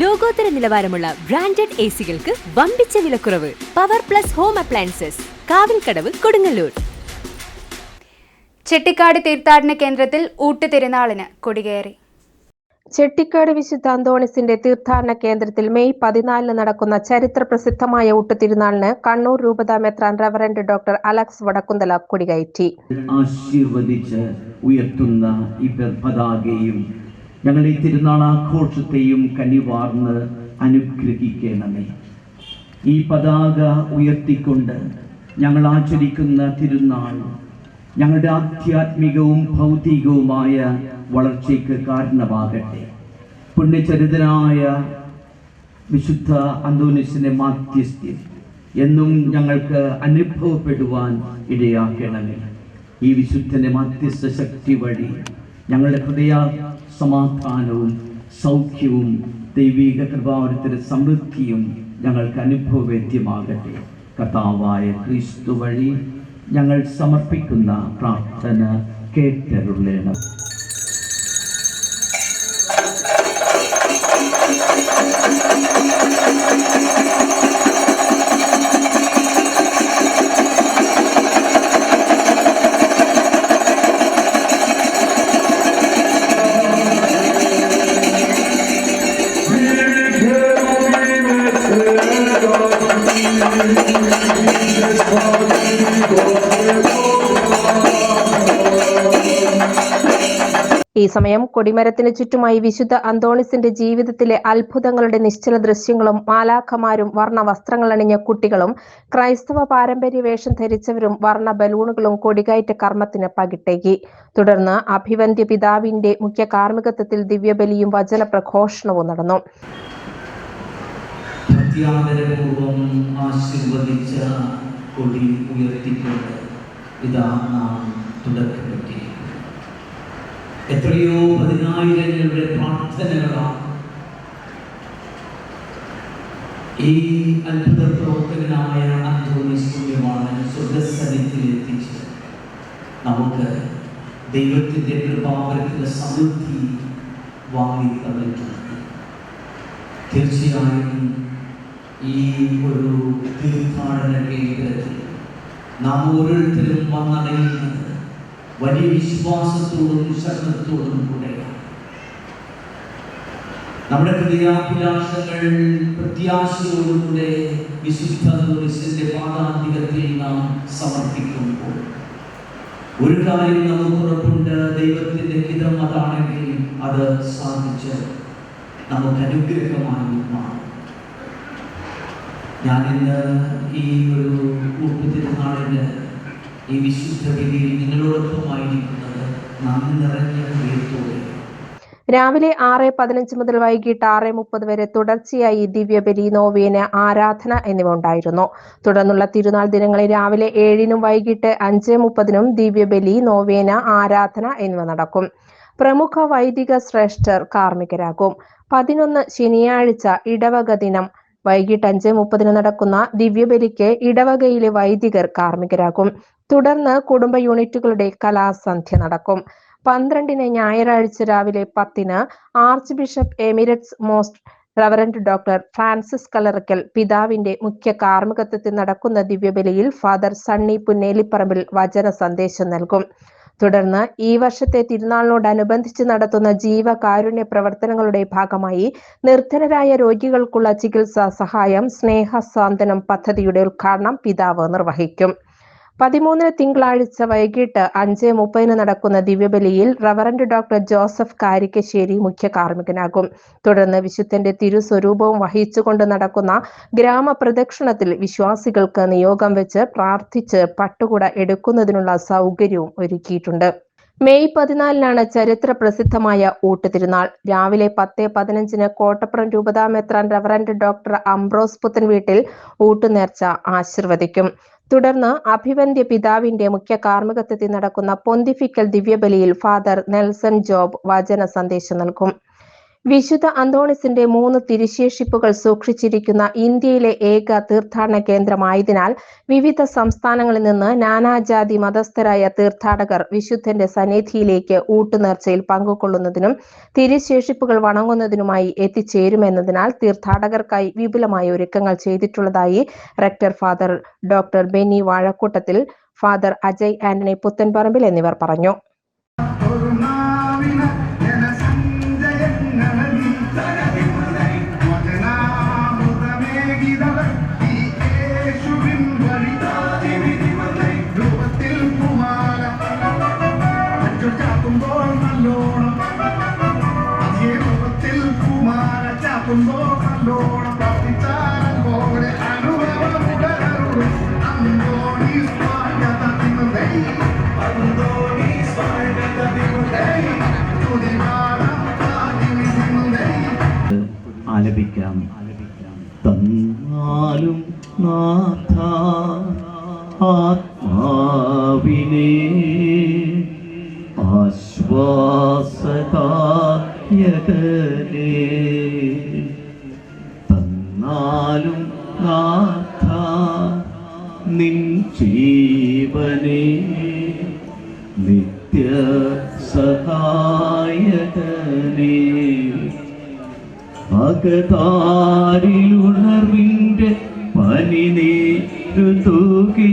ലോകോത്തര നിലവാരമുള്ള branded A സികൾക്ക് വമ്പിച്ച വിലക്കുറവ് power plus home appliances Kavilkadavu Kodungallur. Chettikad തീർത്ഥാടന കേന്ദ്രത്തിൽ ഊട്ടുതിരുനാളിന് കൊടികയറി. ചെട്ടിക്കാട് വിശുദ്ധ അന്തോണിസിന്റെ തീർത്ഥാടന കേന്ദ്രത്തിൽ മെയ് പതിനാലിന് നടക്കുന്ന ചരിത്ര പ്രസിദ്ധമായ ഊട്ടുതിരുനാളിന് കണ്ണൂർ രൂപത മെത്രാൻ റവറന്റ് ഡോക്ടർ അലക്സ് വടക്കുന്തല കൊടികയറ്റി. ആശീർവദിച്ച് ഉയർത്തുന്ന ഈ പതാകയും ഞങ്ങൾ ഈ തിരുനാൾ ആഘോഷത്തെയും കനിവാർന്ന് അനുഗ്രഹിക്കണമേ. ഈ പതാക ഉയർത്തിക്കൊണ്ട് ഞങ്ങൾ ആചരിക്കുന്ന തിരുനാൾ ഞങ്ങളുടെ ആധ്യാത്മികവും ഭൗതികവുമായ വളർച്ചയ്ക്ക് കാരണമാകട്ടെ. പുണ്യചരിതനായ വിശുദ്ധ അന്തോനിസിന്റെ മാധ്യസ്ഥ്യം എന്നും ഞങ്ങൾക്ക് അനുഭവപ്പെടുവാൻ ഇടയാക്കണമേ. ഈ വിശുദ്ധന്റെ മാധ്യസ്ഥ ശക്തി വഴി ഞങ്ങളുടെ ഹൃദയ സമാധാനവും സൗഖ്യവും ദൈവിക കൃപാവരത്തിന്റെ സമൃദ്ധിയും ഞങ്ങൾക്ക് അനുഭവവേദ്യമാകട്ടെ. കർത്താവായ ക്രിസ്തു വഴി ഞങ്ങൾ സമർപ്പിക്കുന്ന പ്രാർത്ഥന കേട്ടരുളേണം. ഈ സമയം കൊടിമരത്തിന് ചുറ്റുമായി വിശുദ്ധ അന്തോണിസിന്റെ ജീവിതത്തിലെ അത്ഭുതങ്ങളുടെ നിശ്ചല ദൃശ്യങ്ങളും മാലാഖമാരും വർണ വസ്ത്രങ്ങൾ അണിഞ്ഞ കുട്ടികളും ക്രൈസ്തവ പാരമ്പര്യ വേഷം ധരിച്ചവരും വർണ ബലൂണുകളും കൊടികയറ്റ കർമ്മത്തിന് പകിട്ടേകി. തുടർന്ന് അഭിവന്ധ്യ പിതാവിന്റെ മുഖ്യ കാർമ്മികത്വത്തിൽ ദിവ്യബലിയും വചന പ്രഘോഷണവും നടന്നു. പ്രത്യാദരപൂർവം ആശീർവദിച്ച കൊടി ഉയർത്തിക്കൊണ്ട് ഇതാ നാം തുടക്കമിട്ടി എത്രയോ പതിനായിരങ്ങളുടെ പ്രാർത്ഥനകളാണ് ഈ അത്ഭുത പ്രവർത്തകനായ അന്തോണിസ്തുല്യമാണ് സ്വർഗസന്നിധിയിലെത്തിച്ചത് നമുക്ക് ദൈവത്തിന്റെ കൃപാവരത്തിന്റെ സമൃദ്ധി വാങ്ങി തന്നിട്ടുണ്ട്. തീർച്ചയായും ഈ ഒരു തീർത്ഥാടന കേന്ദ്രത്തിൽ നാം ഓരോരുത്തരും വന്നടയുന്നത് വലിയ വിശ്വാസത്തോടും ശരണത്തോടും കൂടെയാണ്. നമ്മുടെ ഹൃദയാഭിലാഷങ്ങൾ പ്രത്യാശയോടുകൂടെ വിശുദ്ധ കുരിശിന്റെ പാതാന്തികത്തിൽ നാം സമർപ്പിക്കുമ്പോൾ ഒരു കാര്യം നമുക്ക് ഉറപ്പുണ്ട് ദൈവത്തിന്റെ ഹിതം അതാണെങ്കിൽ അത് സാധിച്ച് നമുക്ക് അനുഗ്രഹമായി മാറും. ഞാനിന്ന് ഈ ഒരു ഊട്ടുതിരുനാളിന് ഈ വിശുദ്ധ ബലിയിൽ നിങ്ങളോടൊപ്പമായിരിക്കുന്നത് നന്ദി നിറഞ്ഞ ഹൃദയത്തോടെ. രാവിലെ ആറ് പതിനഞ്ച് മുതൽ വൈകിട്ട് ആറ് മുപ്പത് വരെ തുടർച്ചയായി ദിവ്യബലി നോവേന ആരാധന എന്നിവ ഉണ്ടായിരുന്നു. തുടർന്നുള്ള തിരുനാൾ ദിനങ്ങളിൽ രാവിലെ ഏഴിനും വൈകിട്ട് അഞ്ച് മുപ്പതിനും ദിവ്യ ബലി നോവേന ആരാധന എന്നിവ നടക്കും. പ്രമുഖ വൈദിക ശ്രേഷ്ഠർ കാർമ്മികരാകും. പതിനൊന്ന് ശനിയാഴ്ച ഇടവക ദിനം വൈകിട്ട് അഞ്ച് മുപ്പതിന് നടക്കുന്ന ദിവ്യബലിക്ക് ഇടവകയിലെ വൈദികർ കാർമ്മികരാകും. തുടർന്ന് കുടുംബ യൂണിറ്റുകളുടെ കലാസന്ധ്യ നടക്കും. പന്ത്രണ്ടിന് ഞായറാഴ്ച രാവിലെ പത്തിന് archbishop emeritus most reverend doctor Francis Kalarakkal പിതാവിന്റെ മുഖ്യ കാർമ്മികത്വത്തിൽ നടക്കുന്ന ദിവ്യബലിയിൽ ഫാദർ സണ്ണി പുന്നേലിപ്പറമ്പിൽ വചന സന്ദേശം നൽകും. തുടർന്ന് ഈ വർഷത്തെ തിരുനാളിനോടനുബന്ധിച്ച് നടത്തുന്ന ജീവകാരുണ്യ പ്രവർത്തനങ്ങളുടെ ഭാഗമായി നിർധനരായ രോഗികൾക്കുള്ള ചികിത്സാ സഹായം സ്നേഹ സാന്ത്വനം പദ്ധതിയുടെ ഉദ്ഘാടനം പിതാവ് നിർവഹിക്കും. പതിമൂന്നിന് തിങ്കളാഴ്ച വൈകിട്ട് അഞ്ച് മുപ്പതിന് നടക്കുന്ന ദിവ്യബലിയിൽ റവറന്റ് ഡോക്ടർ ജോസഫ് കാരിക്കശ്ശേരി മുഖ്യ കാർമ്മികനാകും. തുടർന്ന് വിശുദ്ധന്റെ തിരുസ്വരൂപവും വഹിച്ചുകൊണ്ട് നടക്കുന്ന ഗ്രാമപ്രദക്ഷിണത്തിൽ വിശ്വാസികൾക്ക് നിയോഗം വെച്ച് പ്രാർത്ഥിച്ച് പട്ടുകുട എടുക്കുന്നതിനുള്ള സൗകര്യവും ഒരുക്കിയിട്ടുണ്ട്. മെയ് പതിനാലിനാണ് ചരിത്ര പ്രസിദ്ധമായ ഊട്ടുതിരുനാൾ രാവിലെ പത്ത് പതിനഞ്ചിന് കോട്ടപ്പുറം രൂപതാ മെത്രാൻ റവറന്റ് ഡോക്ടർ അംബ്രോസ് പുത്തൻ വീട്ടിൽ ഊട്ടുനേർച്ച ആശീർവദിക്കും. തുടർന്ന് അഭിവന്ധ്യ പിതാവിന്റെ മുഖ്യ കാർമ്മികത്വത്തിൽ നടക്കുന്ന പൊന്തിഫിക്കൽ ദിവ്യബലിയിൽ ഫാദർ നെൽസൺ ജോബ് വചന സന്ദേശം നൽകും. വിശുദ്ധ അന്തോണിസിന്റെ മൂന്ന് തിരുശേഷിപ്പുകൾ സൂക്ഷിച്ചിരിക്കുന്ന ഇന്ത്യയിലെ ഏക തീർത്ഥാടന കേന്ദ്രമായതിനാൽ വിവിധ സംസ്ഥാനങ്ങളിൽ നിന്ന് നാനാജാതി മതസ്ഥരായ തീർത്ഥാടകർ വിശുദ്ധന്റെ സന്നിധിയിലേക്ക് ഊട്ടുനേർച്ചയിൽ പങ്കുകൊള്ളുന്നതിനും തിരുശേഷിപ്പുകൾ വണങ്ങുന്നതിനുമായി എത്തിച്ചേരുമെന്നതിനാൽ തീർത്ഥാടകർക്കായി വിപുലമായ ഒരുക്കങ്ങൾ ചെയ്തിട്ടുള്ളതായി rector father doctor Benny Vazhakoottathil father Ajay Antony Puthenparambil എന്നിവർ പറഞ്ഞു. കാതിരിതിനുതൈ ആലപിക്കാം. തന്നാലും നാഥ ആത്മാവിനെ ആശ്വാസദായകനെ തന്നാലും നാഥ നിൻ ജീവനെ നിത്യ സഹായകനേ അകതാരിലുണർവിന്റെ പനി നീരു തൂകി